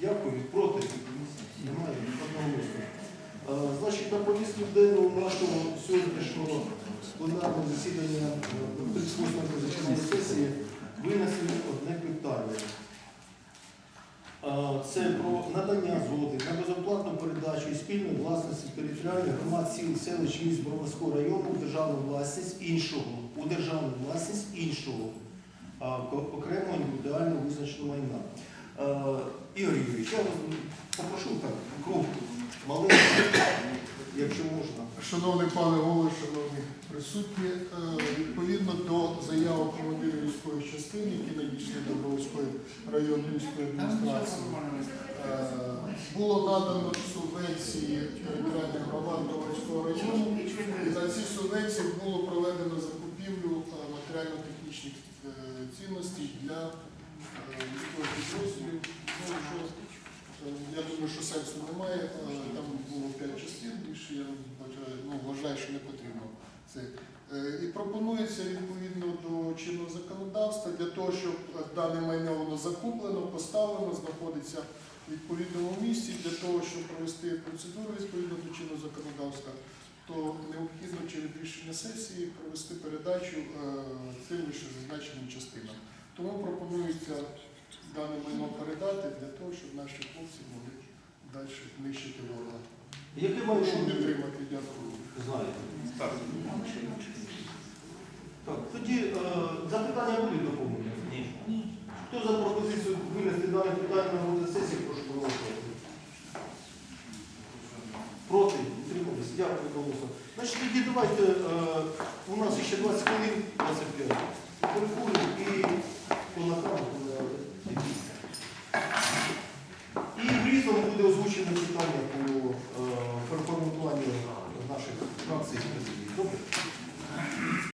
Дякую. Проти? Немає. Одноголосно. Е, Значить, на повістку денному нашого сьогоднішнього пленарного засідання е, 38-ї позачергової сесії винесли одне питання. Е, Це про надання згоди на безоплатну передачу і спільної власності територіальних громад сіл, селищ, міст Броварського району у державну власність іншого, у державну власність іншого Я попрошу так, круг маленький, якщо можна. Шановний пане голово, шановні присутні, е, відповідно до заяви командира військової частини, які надійшли до Бровської районної військової адміністрації, е, було надано субвенції територіальних громад Броварського району, і на ці субвенції було проведено закупівлю е, матеріально-технічних цінностей для військових підрозділів. Е, Я думаю, що сенсу немає. Там було 5 частин, більше я вважаю, ну, вважаю, що не потрібно це. Е, І пропонується відповідно до чинного законодавства для того, щоб дане майно воно закуплено, поставлено, знаходиться в відповідному місці для того, щоб провести процедуру відповідно до чинного законодавства, то необхідно через рішення сесії провести передачу е, цим лише зазначеним частинам. Тому пропонується того, щоб наші хлопці могли далі нищити ворога. Яке має Прошу підтримати, дякую. Знаєте. Так, тоді е, запитання будуть доповнені? Ні. Хто за пропозицію винести дане питання на розгляд сесії, прошу проголосувати. Проти? Утримались? Дякую, голосу. Значить, тоді давайте, е, у нас ще 20 хвилин, 25. Переходимо і Різно буде озвучено питання. по